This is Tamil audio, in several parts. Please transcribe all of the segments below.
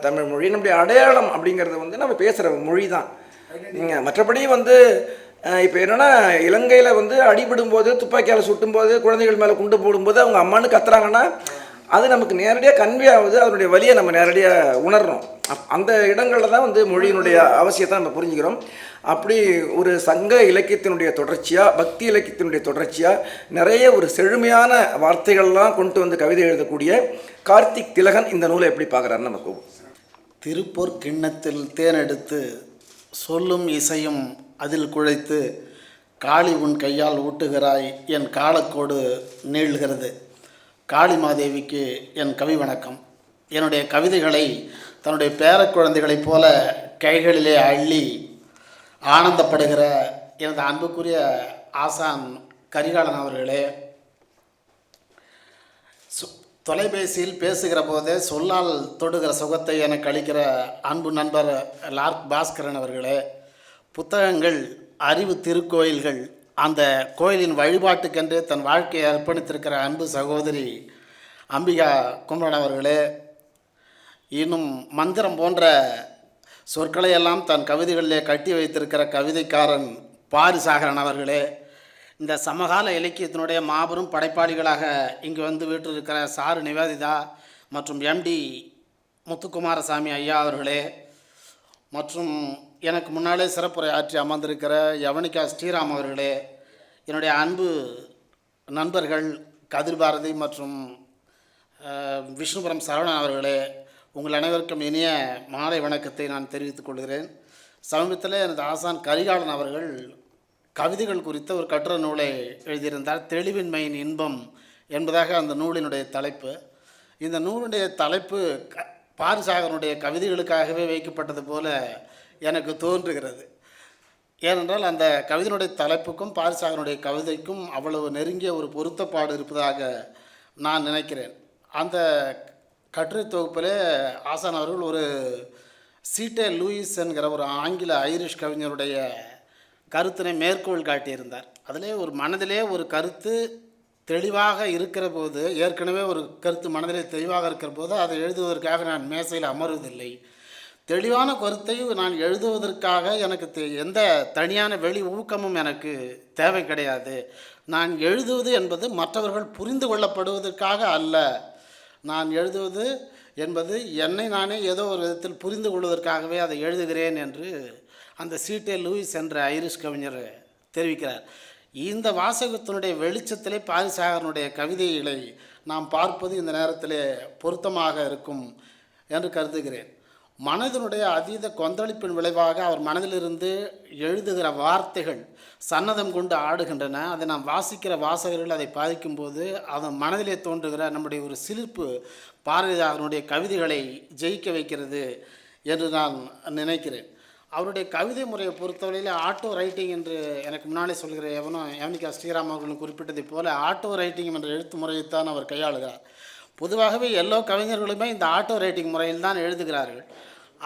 தமிழ் மொழி. நம்முடைய அடையாளம் அப்படிங்கிறது வந்து நம்ம பேசுகிற மொழி தான் மற்றபடி வந்து இப்போ என்னென்னா இலங்கையில் வந்து அடிபடும் போது துப்பாக்கியால் சுட்டும்போது குழந்தைகள் மேலே குண்டு போடும்போது அவங்க அம்மான்னு கத்துறாங்கன்னா அது நமக்கு நேரடியாக கன்வே ஆகுது அதனுடைய வழியை நம்ம நேரடியாக உணர்றோம். அப்- அந்த இடங்களில் தான் வந்து மொழியினுடைய அவசியத்தை நம்ம புரிஞ்சுக்கிறோம். அப்படி ஒரு சங்க இலக்கியத்தினுடைய தொடர்ச்சியாக பக்தி இலக்கியத்தினுடைய தொடர்ச்சியாக நிறைய ஒரு செழுமையான வார்த்தைகள்லாம் கொண்டு வந்து கவிதை எழுதக்கூடிய கார்த்திக் திலகன் இந்த நூலை எப்படி பார்க்குறாருன்னு நம்ம திருப்பொற் கிண்ணத்தில் தேனெடுத்து சொல்லும் இசையும் அதில் குழைத்து காளி உன் கையால் ஊட்டுகிறாய் என் காலக்கோடு நீள்கிறது. காளிமாதேவிக்கு என் கவி வணக்கம். என்னுடைய கவிதைகளை தன்னுடைய பேர குழந்தைகளைப் போல கைகளிலே அள்ளி ஆனந்தப்படுகிற எனது அன்புக்குரிய ஆசான் கரிகாலன் அவர்களே தொலைபேசியில் பேசுகிற போதே சொல்லால் தொடுகிற சுகத்தை எனக்கு அளிக்கிற அன்பு நண்பர் லார்க் பாஸ்கரன் அவர்களே புத்தகங்கள் அறிவு திருக்கோயில்கள் அந்த கோயிலின் வழிபாட்டுக்கென்று தன் வாழ்க்கையை அர்ப்பணித்திருக்கிற அன்பு சகோதரி அம்பிகா குமரன் அவர்களே இன்னும் மந்திரம் போன்ற சொற்களையெல்லாம் தன் கவிதைகளிலே கட்டி வைத்திருக்கிற கவிதைக்காரன் பாரிசாகரன் அவர்களே இந்த சமகால இலக்கியத்தினுடைய மாபெரும் படைப்பாளிகளாக இங்கு வந்து வீட்டிருக்கிற சாரு நிவேதிதா மற்றும் எம்டி முத்துக்குமாரசாமி ஐயா அவர்களே மற்றும் எனக்கு முன்னாலே சிறப்புரை ஆற்றி அமர்ந்திருக்கிற யவனிகா ஸ்ரீராம் அவர்களே என்னுடைய அன்பு நண்பர்கள் கதிர் பாரதி மற்றும் விஷ்ணுபுரம் சரவணன் அவர்களே உங்கள் அனைவருக்கும் இனிய மாலை வணக்கத்தை நான் தெரிவித்துக் கொள்கிறேன். சமீபத்தில் எனது ஆசான் கரிகாலன் அவர்கள் கவிதைகள் குறித்த ஒரு கட்டுரை நூலை எழுதியிருந்தார் தெளிவின்மையின் இன்பம் என்பதாக அந்த நூலினுடைய தலைப்பு. இந்த நூலுடைய தலைப்பு க பாரிசாகனுடைய கவிதைகளுக்காகவே வைக்கப்பட்டது போல எனக்கு தோன்றுகிறது. ஏனென்றால் அந்த கவிதையினுடைய தலைப்புக்கும் பாரிசாகனுடைய கவிதைக்கும் அவ்வளவு நெருங்கிய ஒரு பொருத்தப்பாடு இருப்பதாக நான் நினைக்கிறேன். அந்த கட்டுரை தொகுப்பிலே ஆசான் அவர்கள் ஒரு சீட்டே லூயிஸ் என்கிற ஒரு ஆங்கில ஐரிஷ் கவிஞருடைய கருத்தினை மேற்கோள் காட்டியிருந்தார். அதிலே ஒரு மனதிலே ஒரு கருத்து தெளிவாக இருக்கிற போது ஏற்கனவே ஒரு கருத்து மனதிலே தெளிவாக இருக்கிற போது அதை எழுதுவதற்காக நான் மேசையில் அமருவதில்லை. தெளிவான கருத்தை நான் எழுதுவதற்காக எனக்கு தெ- எந்த தனியான வெளி ஊக்கமும் எனக்கு தேவை கிடையாது. நான் எழுதுவது என்பது மற்றவர்கள் புரிந்து கொள்ளப்படுவதற்காக அல்ல. நான் எழுதுவது என்பது என்னை நானே ஏதோ ஒரு விதத்தில் புரிந்து கொள்வதற்காகவே அதை எழுதுகிறேன் என்று அந்த சீட்டே லூயிஸ் என்ற ஐரிஷ் கவிஞர் தெரிவிக்கிறார். இந்த வாசகத்தினுடைய வெளிச்சத்திலே பாரிசாகரனுடைய கவிதைகளை நாம் பார்ப்பது இந்த நேரத்திலே பொருத்தமாக இருக்கும் என்று கருதுகிறேன். மனதினுடைய அதீத கொந்தளிப்பின் விளைவாக அவர் மனதிலிருந்து எழுதுகிற வார்த்தைகள் சன்னதம் கொண்டு ஆடுகின்றன. அதை நாம் வாசிக்கிற வாசகர்கள் அதை பாதிக்கும்போது அதன் மனதிலே தோன்றுகிற நம்முடைய ஒரு சிலிர்ப்பு பாரதிதாரனுடைய கவிதைகளை ஜெயிக்க வைக்கிறது என்று நான் நினைக்கிறேன். அவருடைய கவிதை முறையை பொறுத்தவரையில் ஆட்டோ ரைட்டிங் என்று எனக்கு முன்னாலே சொல்கிற எவனும் எவனிகா ஸ்ரீராம் அவர்களும் குறிப்பிட்டதைப் போல ஆட்டோ ரைட்டிங் என்ற எழுத்து முறையைத்தான் அவர் கையாளுகிறார். பொதுவாகவே எல்லா கவிஞர்களுமே இந்த ஆட்டோ ரைட்டிங் முறையில் தான் எழுதுகிறார்கள்.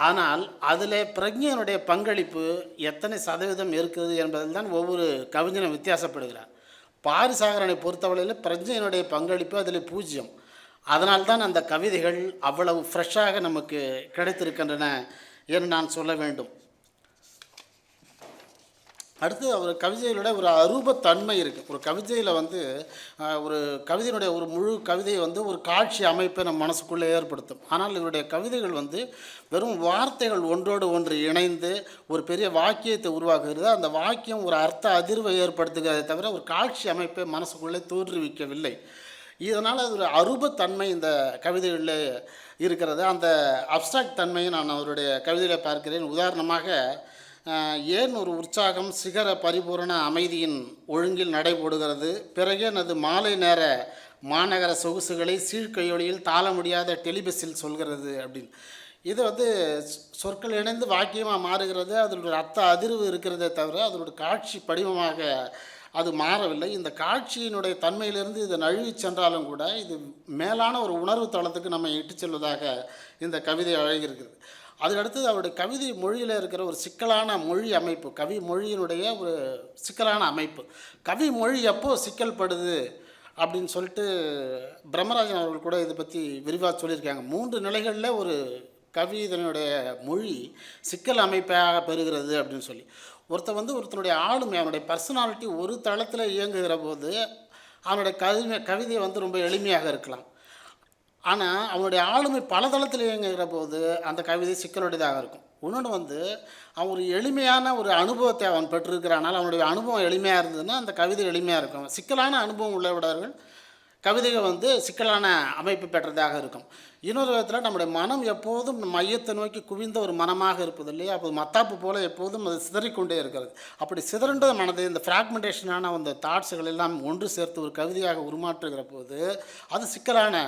ஆனால் அதில் பிரஜையனுடைய பங்களிப்பு எத்தனை சதவீதம் இருக்கிறது என்பதில் தான் ஒவ்வொரு கவிஞனும் வித்தியாசப்படுகிறார். பாரிசாகரனை பொறுத்தவரையில் பிரஜையனுடைய பங்களிப்பு அதில் பூஜ்ஜியம். அதனால்தான் அந்த கவிதைகள் அவ்வளவு ஃப்ரெஷ்ஷாக நமக்கு கிடைத்திருக்கின்றன என்று நான் சொல்ல வேண்டும். அடுத்து அவர் கவிதைகளோட ஒரு அரூபத்தன்மை இருக்குது ஒரு கவிதையில் வந்து ஒரு கவிதையினுடைய ஒரு முழு கவிதையை வந்து ஒரு காட்சி அமைப்பை நம்ம மனசுக்குள்ளே ஏற்படுத்தும். ஆனால் இவருடைய கவிதைகள் வந்து வெறும் வார்த்தைகள் ஒன்றோடு ஒன்று இணைந்து ஒரு பெரிய வாக்கியத்தை உருவாக்குகிறது. அந்த வாக்கியம் ஒரு அர்த்த அதிர்வை ஏற்படுத்துகிறதை தவிர ஒரு காட்சி அமைப்பை மனசுக்குள்ளே தோற்றுவிக்கவில்லை. இதனால் அது ஒரு அரூபத்தன்மை இந்த கவிதைகளில் இருக்கிறது. அந்த அப்ஸ்ட்ராக்ட் தன்மையை நான் அவருடைய கவிதையில் பார்க்கிறேன். உதாரணமாக ஏன் ஒரு உற்சாகம் சிகர பரிபூரண அமைதியின் ஒழுங்கில் நடைபெறுகிறது பிறகு எனது மாலை நேர மாநகர சொகுசுகளை சீழ்கையொலியில் தாள முடியாத டெலிபஸில் சொல்கிறது அப்படின்னு. இது வந்து சொற்கள் இணைந்து வாக்கியமாக மாறுகிறது அதில் ஒரு அர்த்த அதிர்வு இருக்கிறதே தவிர அதனுடைய காட்சி படிவமாக அது மாறவில்லை. இந்த காட்சியினுடைய தன்மையிலிருந்து இது நழுவி சென்றாலும் கூட இது மேலான ஒரு உணர்வு தளத்துக்கு நம்ம இட்டுச் செல்வதாக இந்த கவிதை அழகிருக்கிறது அடுத்தது அவருடைய கவிதை மொழியில் இருக்கிற ஒரு சிக்கலான மொழி அமைப்பு. கவி மொழியினுடைய ஒரு சிக்கலான அமைப்பு. கவி மொழி எப்போது சிக்கல் படுது அப்படின்னு சொல்லிட்டு பிரம்மராஜன் அவர்கள் கூட இதை பற்றி விரிவாக சொல்லியிருக்காங்க. மூன்று நிலைகளில் ஒரு கவிதனுடைய மொழி சிக்கல் அமைப்பாக பெறுகிறது அப்படின்னு சொல்லி. ஒருத்தன் வந்து ஒருத்தனுடைய ஆளுமை அவனுடைய பர்சனாலிட்டி ஒரு தளத்தில் இயங்குகிற போது அவனுடைய கவிமை கவிதை வந்து ரொம்ப எளிமையாக இருக்கலாம். ஆனால் அவனுடைய ஆளுமை பல தளத்தில் இயங்குகிற போது அந்த கவிதை சிக்கலுடையதாக இருக்கும். இன்னொன்று வந்து அவன் ஒரு எளிமையான ஒரு அனுபவத்தை அவன் பெற்றிருக்கிறானால் அவனுடைய அனுபவம் எளிமையாக இருந்ததுன்னா அந்த கவிதை எளிமையாக இருக்கும். சிக்கலான அனுபவம் உள்ளவர்கள் கவிதைகள் வந்து சிக்கலான அமைப்பு பெற்றதாக இருக்கும். இன்னொரு விதத்தில் நம்முடைய மனம் எப்போதும் மையத்தை நோக்கி குவிந்த ஒரு மனமாக இருப்பது இல்லையா? அப்போ மத்தாப்பு போல் எப்போதும் அது சிதறிக்கொண்டே இருக்கிறது. அப்படி சிதறண்ட மனதை இந்த ஃப்ராக்மெண்டேஷனான அந்த தாட்ஸுகள் எல்லாம் ஒன்று சேர்த்து ஒரு கவிதையாக உருமாற்றுகிற போது அது சிக்கலான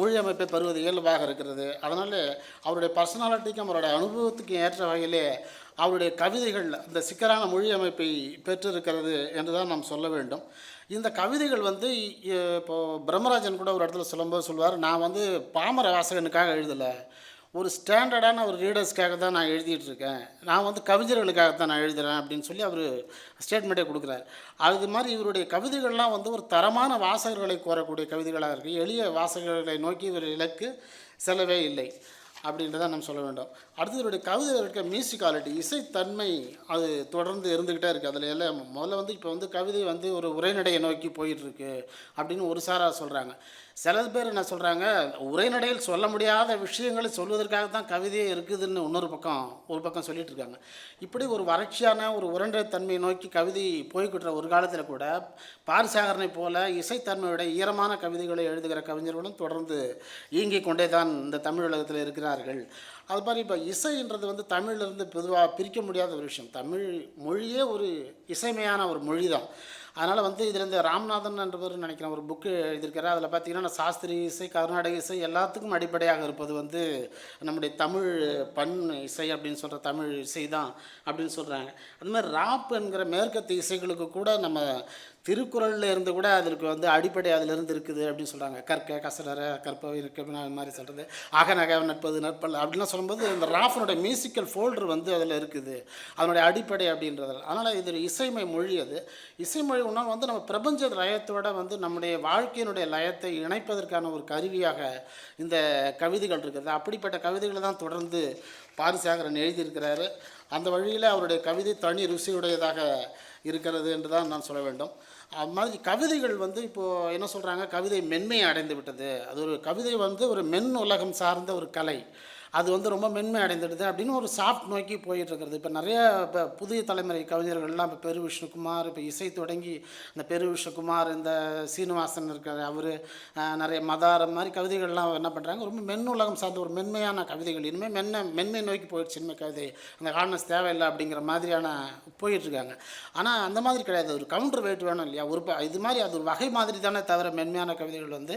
மொழி அமைப்பை பெறுவது இயல்பாக இருக்கிறது. அதனால் அவருடைய பர்சனாலிட்டிக்கும் அவருடைய அனுபவத்துக்கும் ஏற்ற வகையிலே அவருடைய கவிதைகள் அந்த சிக்கலான மொழி அமைப்பை பெற்றிருக்கிறது என்று தான் நாம் சொல்ல வேண்டும். இந்த கவிதைகள் வந்து இப்போது பிரம்மராஜன் கூட ஒரு இடத்துல சொல்லும்போது சொல்லுவார் நான் வந்து பாமர வாசகனுக்காக எழுதலை. ஒரு ஸ்டாண்டர்டான ஒரு ரீடர்ஸ்க்காக தான் நான் எழுதிட்டுருக்கேன். நான் வந்து கவிஞர்களுக்காக தான் நான் எழுதுகிறேன் அப்படின்னு சொல்லி அவர் ஸ்டேட்மெண்ட்டே கொடுக்குறாரு. அது மாதிரி இவருடைய கவிதைகள்லாம் வந்து ஒரு தரமான வாசகர்களை கோரக்கூடிய கவிதைகளாக இருக்குது எளிய வாசகர்களை நோக்கி இவர் இலக்கு செல்லவே இல்லை அப்படின்றத நம்ம சொல்ல வேண்டும். அடுத்து இவருடைய கவிதையில் இருக்க மியூசிக்காலிட்டி இசைத்தன்மை அது தொடர்ந்து இருந்துக்கிட்டே இருக்குது அதில் எல்லாம் முதல்ல வந்து இப்போ வந்து கவிதை வந்து ஒரு உரைநடையை நோக்கி போயிட்டுருக்கு அப்படின்னு ஒரு சாராக சொல்கிறாங்க சில பேர் என்ன சொல்கிறாங்க உரைநடையில் சொல்ல முடியாத விஷயங்களை சொல்வதற்காக தான் கவிதையே இருக்குதுன்னு இன்னொரு பக்கம் ஒரு பக்கம் சொல்லிட்டு இருக்காங்க. இப்படி ஒரு வறட்சியான ஒரு உரண்டை தன்மையை நோக்கி கவிதை போய்கிட்டுற ஒரு காலத்தில் கூட பாரிசாகரனை போல இசைத்தன்மையோட ஈரமான கவிதைகளை எழுதுகிற கவிஞர்களும் தொடர்ந்து இயங்கிக் கொண்டே தான் இந்த தமிழ் உலகத்தில் இருக்கிறார்கள். அது மாதிரி இப்போ இசைன்றது வந்து தமிழிலிருந்து பொதுவாக பிரிக்க முடியாத ஒரு விஷயம். தமிழ் மொழியே ஒரு இசைமையான ஒரு மொழி தான் அதனால் வந்து இதில் இந்த ராமநாதன் என்றவர் நினைக்கிறேன் ஒரு புக்கு எழுதியிருக்கிறார் அதில் பார்த்தீங்கன்னா சாஸ்திரி இசை கர்நாடக இசை எல்லாத்துக்கும் அடிப்படையாக இருப்பது வந்து நம்முடைய தமிழ் பண் இசை அப்படின்னு சொல்கிற தமிழ் இசை தான் அப்படின்னு சொல்கிறாங்க அது மாதிரி ராப் என்கிற மேற்கத்திய இசைகளுக்கு கூட நம்ம திருக்குறளில் இருந்து கூட அதற்கு வந்து அடிப்படை அதிலிருந்து இருக்குது அப்படின்னு சொல்கிறாங்க கற்க கசடர கற்பவை இருக்க அது மாதிரி சொல்கிறது அகநக நட்பது நற்பல் அப்படின்லாம் சொல்லும்போது இந்த ராஃபனுடைய மியூசிக்கல் ஃபோல்டர் வந்து அதில் இருக்குது. அதனுடைய அடிப்படை அப்படின்றதில். அதனால் இது ஒரு இசைமை மொழி அது. இசைமொழி ஒன்றா வந்து நம்ம பிரபஞ்ச லயத்தோட வந்து நம்முடைய வாழ்க்கையினுடைய லயத்தை இணைப்பதற்கான ஒரு கருவியாக இந்த கவிதைகள் இருக்குது. அப்படிப்பட்ட கவிதைகளை தான் தொடர்ந்து பாரிசாகரன் எழுதியிருக்கிறாரு. அந்த வழியில் அவருடைய கவிதை தனி ருசியுடையதாக இருக்கிறது என்று தான் நான் சொல்ல வேண்டும். அது மாதிரி கவிதைகள் வந்து இப்போது என்ன சொல்கிறாங்க கவிதை மென்மையை அடைந்து விட்டது. அது ஒரு கவிதை வந்து ஒரு மென் உலகம் சார்ந்த ஒரு கலை. அது வந்து ரொம்ப மென்மை அடைந்துடுது அப்படின்னு ஒரு சாஃப்ட் நோக்கி போயிட்டுருக்கிறது. இப்போ நிறைய இப்போ புதிய தலைமுறை கவிஞர்கள்லாம் இப்போ பெரு விஷ்ணுகுமார் இப்போ இசை தொடங்கி இந்த பெரு விஷ்ணுகுமார் இந்த சீனிவாசன் இருக்கார் அவர் நிறைய மதாரம் மாதிரி கவிதைகள்லாம் என்ன பண்ணுறாங்க ரொம்ப மென் உலகம் சார்ந்த ஒரு மென்மையான கவிதைகள். இனிமேல் மென்ன மென்மை நோக்கி போயிடுச்சு இனிமேல் கவிதை. அந்த ஹார்ட்னஸ் தேவையில்லை அப்படிங்கிற மாதிரியான போயிட்டுருக்காங்க. ஆனால் அந்த மாதிரி கிடையாது. ஒரு கவுண்டர் வெயிட் வேணும் இல்லையா? ஒரு இது மாதிரி அது ஒரு வகை மாதிரி தானே தவிர மென்மையான கவிதைகள் வந்து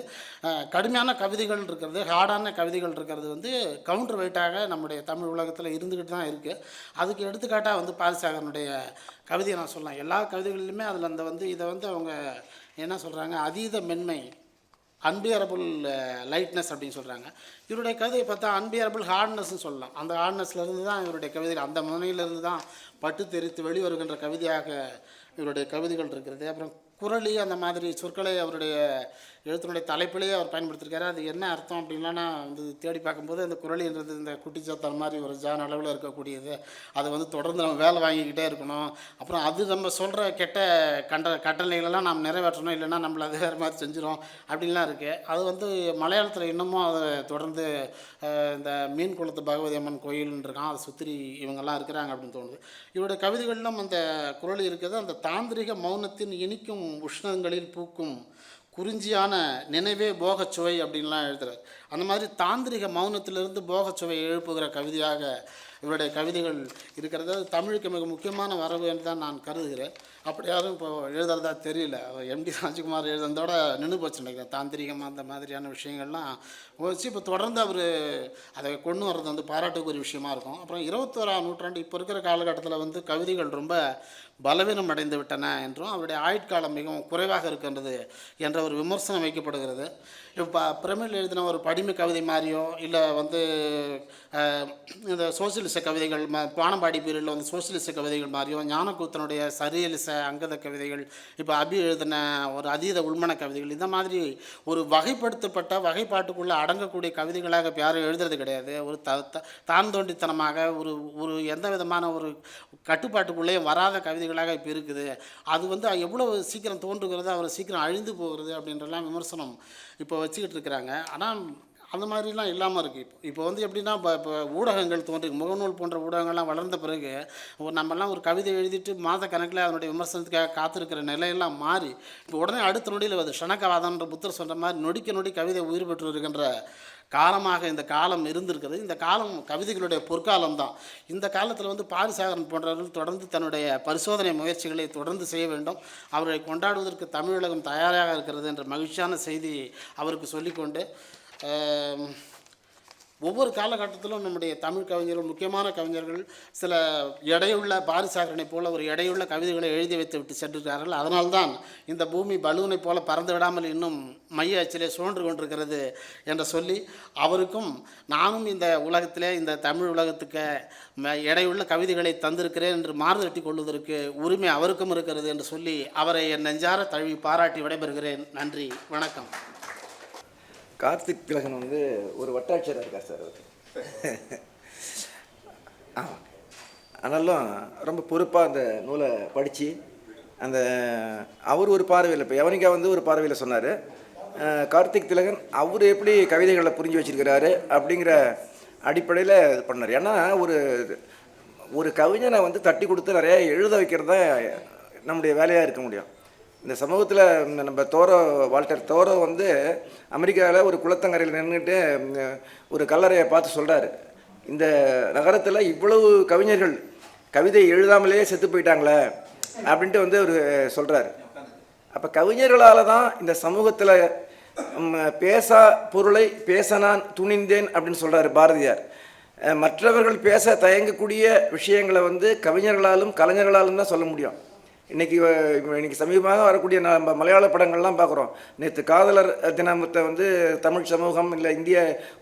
கடுமையான கவிதைகள் இருக்கிறது ஹார்டான கவிதைகள் இருக்கிறது வந்து கவுண்டர் வெயிட்டாக நம்முடைய தமிழ் உலகத்தில் இருந்துக்கிட்டு தான் இருக்குது அதுக்கு எடுத்துக்காட்டாக வந்து பாரிசாகரனுடைய கவிதையை நான் சொல்லலாம். எல்லா கவிதைகளிலுமே அதில் அந்த வந்து இதை வந்து அவங்க என்ன சொல்கிறாங்க அதீத மென்மை அன்பியரபுள் லைட்னஸ் அப்படின்னு சொல்கிறாங்க இவருடைய கவிதையை பார்த்தா அன்பியரபுள் ஹார்ட்னஸ்னு சொல்லலாம். அந்த ஹார்ட்னஸ்லேருந்து தான் இவருடைய கவிதைகள் அந்த முனையிலிருந்து தான் பட்டு தெரித்து வெளிவருகின்ற கவிதையாக இவருடைய கவிதைகள் இருக்கிறது. அப்புறம் குரலி அந்த மாதிரி சொற்களை அவருடைய எழுத்தினுடைய தலைப்பிலேயே அவர் பயன்படுத்தியிருக்காரு. அது என்ன அர்த்தம் அப்படின்லாம் நான் வந்து தேடி பார்க்கும்போது அந்த குரலின்றது இந்த குட்டிச்சாத்தான் மாதிரி ஒரு ஜான் அளவில் இருக்கக்கூடியது. அதை வந்து தொடர்ந்து நம்ம வேலை வாங்கிக்கிட்டே இருக்கணும். அப்புறம் அது நம்ம சொல்கிற கெட்ட கண்ட கட்டளைகளெல்லாம் நாம் நிறைவேற்றணும். இல்லைன்னா நம்மள அது வேறு மாதிரி செஞ்சிடும் அப்படின்லாம் இருக்குது அது வந்து மலையாளத்தில் இன்னமும் அதை தொடர்ந்து இந்த மீன் குளத்து பகவதி அம்மன் கோயில்னு இருக்கான். அதை சுற்றி இவங்கெல்லாம் இருக்கிறாங்க அப்படின்னு தோணுது. இவருடைய கவிதைகளிலும் அந்த குரல் இருக்கிறது அந்த தாந்திரிக மௌனத்தின் இனிக்கும் உஷ்ணங்களில் பூக்கும் குறிஞ்சியான நினைவே போகச்சுவை அப்படின்லாம் எழுதுகிறார் அந்த மாதிரி தாந்திரிக மௌனத்திலிருந்து போகச்சுவை எழுப்புகிற கவிதையாக இவருடைய கவிதைகள் இருக்கிறது. தமிழுக்கு மிக முக்கியமான வரவு என்று தான் நான் கருதுகிறேன். அப்படி யாரும் இப்போ எழுதுறதா தெரியல. எம்டி ராஜ்குமார் எழுதுனதோட நின்று போச்சு நினைக்கிறேன் தாந்திரிகமாக அந்த மாதிரியான விஷயங்கள்லாம் வச்சு இப்போ தொடர்ந்து அவர் அதை கொண்டு வர்றது வந்து பாராட்டுக்குரிய விஷயமா இருக்கும். அப்புறம் இருபத்தோராம் நூற்றாண்டு இப்போ இருக்கிற காலகட்டத்தில் வந்து கவிதைகள் ரொம்ப பலவீனம் அடைந்து விட்டன என்றும் அவருடைய ஆயுட்காலம் மிகவும் குறைவாக இருக்கின்றது என்ற ஒரு விமர்சனம் வைக்கப்படுகிறது. இப்போ பிரமிழ் எழுதின ஒரு படிமை கவிதை மாதிரியோ இல்லை வந்து இந்த சோசியலிச கவிதைகள் ம பானம்பாடி பீரியடில் வந்து சோசியலிச கவிதைகள் மாதிரியோ ஞானக்கூத்தனுடைய சரியலிச அங்கத கவிதைகள் இப்போ அபி எழுதின ஒரு அதீத உள்மன கவிதைகள் இந்த மாதிரி ஒரு வகைப்படுத்தப்பட்ட வகைப்பாட்டுக்குள்ளே அடங்கக்கூடிய கவிதைகளாக இப்போ யாரும் எழுதுறது கிடையாது. ஒரு த த- தான் தோண்டித்தனமாக ஒரு ஒரு எந்த விதமான ஒரு கட்டுப்பாட்டுக்குள்ளே வராத கவிதைகளாக இப்போ இருக்குது. அது வந்து எவ்வளோ சீக்கிரம் தோன்றுகிறது அவர் சீக்கிரம் அழிந்து போகிறது அப்படின்றலாம் விமர்சனம். இப்போ வச்சுக்கிட்டு இருக்கிறாங்க. ஆனால் அந்த மாதிரிலாம் இல்லாமல் இருக்குது இப்போ. இப்போ வந்து எப்படின்னா இப்போ இப்போ ஊடகங்கள் தோன்றி முகநூல் போன்ற ஊடகங்கள்லாம் வளர்ந்த பிறகு ஒரு நம்மலாம் ஒரு கவிதை எழுதிட்டு மாத கணக்கில் அதனுடைய விமர்சனத்துக்காக காத்திருக்கிற நிலையெல்லாம் மாறி இப்போ உடனே அடுத்த நொடியில் வருது. ஷனகவாதம்ன்ற புத்தர் சொல்கிற மாதிரி நொடிக்க நொடி கவிதை உயிர் பெற்று இருக்கின்ற காலமாக இந்த காலம் இருந்திருக்கிறது. இந்த காலம் கவிதைகளுடைய பொற்காலம் தான். இந்த காலத்தில் வந்து பாரிசாகரன் போன்றவர்கள் தொடர்ந்து தன்னுடைய பரிசோதனை முயற்சிகளை தொடர்ந்து செய்ய வேண்டும். அவரை கொண்டாடுவதற்கு தமிழகம் தயாராக இருக்கிறது என்ற மகிழ்ச்சியான செய்தி அவருக்கு சொல்லிக்கொண்டு ஒவ்வொரு காலகட்டத்திலும் நம்முடைய தமிழ் கவிஞர்கள் முக்கியமான கவிஞர்கள் சில எடையுள்ள பாரிசாகரனை போல ஒரு எடையுள்ள கவிதைகளை எழுதி வைத்து விட்டு சென்றிருக்கிறார்கள். அதனால்தான் இந்த பூமி பலூனை போல பறந்து விடாமல் இன்னும் மைய அச்சிலே சுழன்று கொண்டிருக்கிறது என்று சொல்லி அவருக்கும் நானும் இந்த உலகத்திலே இந்த தமிழ் உலகத்துக்கு ம- எடையுள்ள கவிதைகளை தந்திருக்கிறேன் என்று மாறுதட்டி கொள்வதற்கு உரிமை அவருக்கும் இருக்கிறது என்று சொல்லி அவரை என் நெஞ்சார தழுவி பாராட்டி விடைபெறுகிறேன். நன்றி. வணக்கம். கார்த்திக் திலகன் வந்து ஒரு வட்டாட்சியராக இருக்கார் சார் அவர். ஆமாம் ஆனாலும் ரொம்ப பொறுப்பாக அந்த நூலை படித்து அந்த அவர் ஒரு பார்வையில் இப்போ யவனிகா வந்து ஒரு பார்வையில் சொன்னார் கார்த்திக் திலகன் அவர் எப்படி கவிதைகளை புரிஞ்சு வச்சிருக்கிறாரு? அப்படிங்கிற அடிப்படையில் இது பண்ணார். ஏன்னா ஒரு ஒரு கவிஞனை வந்து தட்டி கொடுத்து நிறையா எழுத வைக்கிறது தான் நம்முடைய வேலையாக இருக்க முடியும். இந்த சமூகத்தில் நம்ம தோரோ வால்டர் தோரோ வந்து அமெரிக்காவில் ஒரு குளத்தங்கரையில் நின்றுட்டு ஒரு கல்லறையை பார்த்து சொல்கிறாரு இந்த நகரத்தில் இவ்வளவு கவிஞர்கள் கவிதை எழுதாமலேயே செத்து போயிட்டாங்களே அப்படின்ட்டு வந்து அவர் சொல்கிறாரு அப்போ கவிஞர்களால் தான் இந்த சமூகத்தில் பேசா பொருளை பேச நான் துணிந்தேன் அப்படின்னு சொல்கிறாரு பாரதியார். மற்றவர்கள் பேச தயங்கக்கூடிய விஷயங்களை வந்து கவிஞர்களாலும் கலைஞர்களாலும் தான் சொல்ல முடியும். இன்றைக்கி இன்னைக்கு சமீபமாக வரக்கூடிய நம்ம மலையாள படங்கள்லாம் பார்க்குறோம். நேற்று காதலர் தினத்தை வந்து தமிழ் சமூகம் இல்லை இந்திய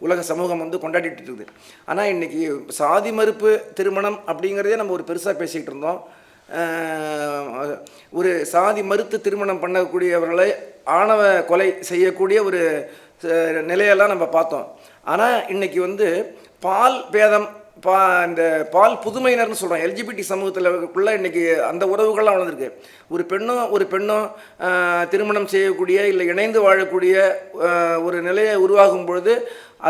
உலக சமூகம் வந்து கொண்டாடிட்டு இருக்குது. ஆனால் இன்னைக்கு சாதி மறுப்பு திருமணம் அப்படிங்கிறதே நம்ம ஒரு பெருசாக பேசிக்கிட்டு இருந்தோம். ஒரு சாதி மறுத்து திருமணம் பண்ணக்கூடியவர்களை ஆணவ கொலை செய்யக்கூடிய ஒரு நிலையெல்லாம் நம்ம பார்த்தோம். ஆனால் இன்றைக்கி வந்து பால் பேதம் பா இந்த பால் புதுமையினர்னு சொல்கிறோம் எல்ஜிபிடி சமூகத்தில் இன்னைக்கு அந்த உறவுகள்லாம் வளர்ந்துருக்கு. ஒரு பெண்ணும் ஒரு பெண்ணும் திருமணம் செய்யக்கூடிய இல்லை இணைந்து வாழக்கூடிய ஒரு நிலையை உருவாகும் பொழுது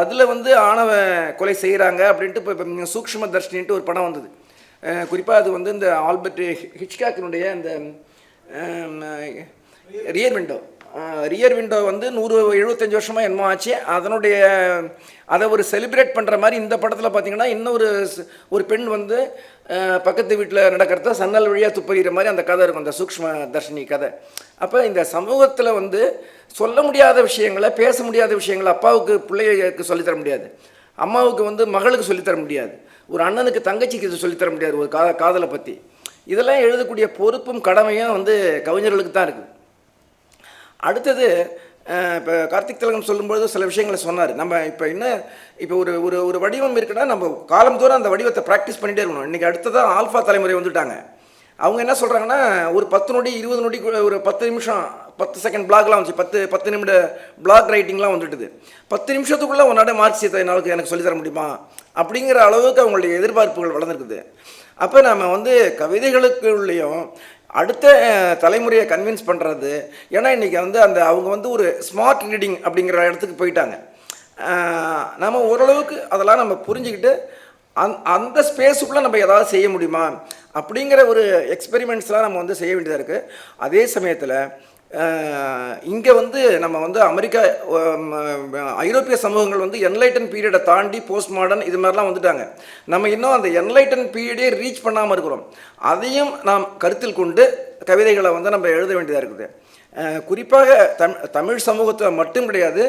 அதில் வந்து ஆணவ கொலை செய்கிறாங்க அப்படின்ட்டு இப்போ இப்போ சூக்ஷ்ம தர்ஷினின்ட்டு ஒரு படம் வந்தது. குறிப்பாக அது வந்து இந்த ஆல்பர்ட் ஹிச்காக்கினுடைய அந்த ரியர் விண்டோ. ரியர் விண்டோ வந்து நூறு எழுபத்தஞ்சி வருஷமாக என்னமோ ஆச்சு. அதனுடைய அதை ஒரு செலிப்ரேட் பண்ணுற மாதிரி இந்த படத்தில் பார்த்தீங்கன்னா இன்னொரு ஒரு பெண் வந்து பக்கத்து வீட்டில் நடக்கிறத சன்னல் வழியாக துப்பறிகிற மாதிரி அந்த கதை இருக்கும் அந்த சூக்ம தர்ஷினி கதை. அப்போ இந்த சமூகத்தில் வந்து சொல்ல முடியாத விஷயங்களை பேச முடியாத விஷயங்களை அப்பாவுக்கு பிள்ளைகளுக்கு சொல்லித்தர முடியாது. அம்மாவுக்கு வந்து மகளுக்கு சொல்லித்தர முடியாது. ஒரு அண்ணனுக்கு தங்கச்சிக்கு இது சொல்லித்தர முடியாது ஒரு கா காதலை பற்றி இதெல்லாம் எழுதக்கூடிய பொறுப்பும் கடமையும் வந்து கவிஞர்களுக்கு தான் இருக்குது அடுத்தது இப்போ கார்த்திக் திலகம் சொல்லும்பொழுது சில விஷயங்களை சொன்னார். நம்ம இப்போ என்ன இப்போ ஒரு ஒரு ஒரு வடிவம் இருக்குன்னா நம்ம காலம்தோறும் அந்த வடிவத்தை ப்ராக்டிஸ் பண்ணிகிட்டே இருக்கணும். இன்றைக்கி அடுத்ததான் ஆல்ஃபா தலைமுறை வந்துட்டாங்க. அவங்க என்ன சொல்கிறாங்கன்னா ஒரு பத்து நொடி இருபது நொடி ஒரு பத்து நிமிஷம் பத்து செகண்ட் பிளாக்லாம் வந்துச்சு. பத்து பத்து நிமிட பிளாக் ரைட்டிங்லாம் வந்துட்டுது. பத்து நிமிஷத்துக்குள்ளே உன்னோட மார்க்சியத்தை என்னால் எனக்கு சொல்லித்தர முடியுமா? அப்படிங்கிற அளவுக்கு அவங்களுடைய எதிர்பார்ப்புகள் வளர்ந்துருக்குது. அப்போ நம்ம வந்து கவிதைகளுக்குள்ளேயும் அடுத்த தலைமுறையை கன்வின்ஸ் பண்ணுறது ஏன்னா இன்றைக்கி வந்து அந்த அவங்க வந்து ஒரு ஸ்மார்ட் ரீடிங் அப்படிங்கிற இடத்துக்கு போயிட்டாங்க. நம்ம ஓரளவுக்கு அதெல்லாம் நம்ம புரிஞ்சுக்கிட்டு அந் அந்த ஸ்பேஸுக்குள்ளே நம்ம ஏதாவது செய்ய முடியுமா? அப்படிங்கிற ஒரு எக்ஸ்பெரிமெண்ட்ஸ்லாம் நம்ம வந்து செய்ய வேண்டியதாக இருக்குது அதே சமயத்தில் இங்கே வந்து நம்ம வந்து அமெரிக்கா ஐரோப்பிய சமூகங்கள் வந்து என்லைட்டன் பீரியடை தாண்டி போஸ்ட் மாடர்ன் இது மாதிரிலாம் வந்துட்டாங்க. நம்ம இன்னும் அந்த என்லைட்டன் பீரியடே ரீச் பண்ணாமல் இருக்கிறோம். அதையும் நாம் கருத்தில் கொண்டு கவிதைகளை வந்து நம்ம எழுத வேண்டியதாக இருக்குது. குறிப்பாக தமிழ் தமிழ் சமூகத்தில் மட்டும் கிடையாது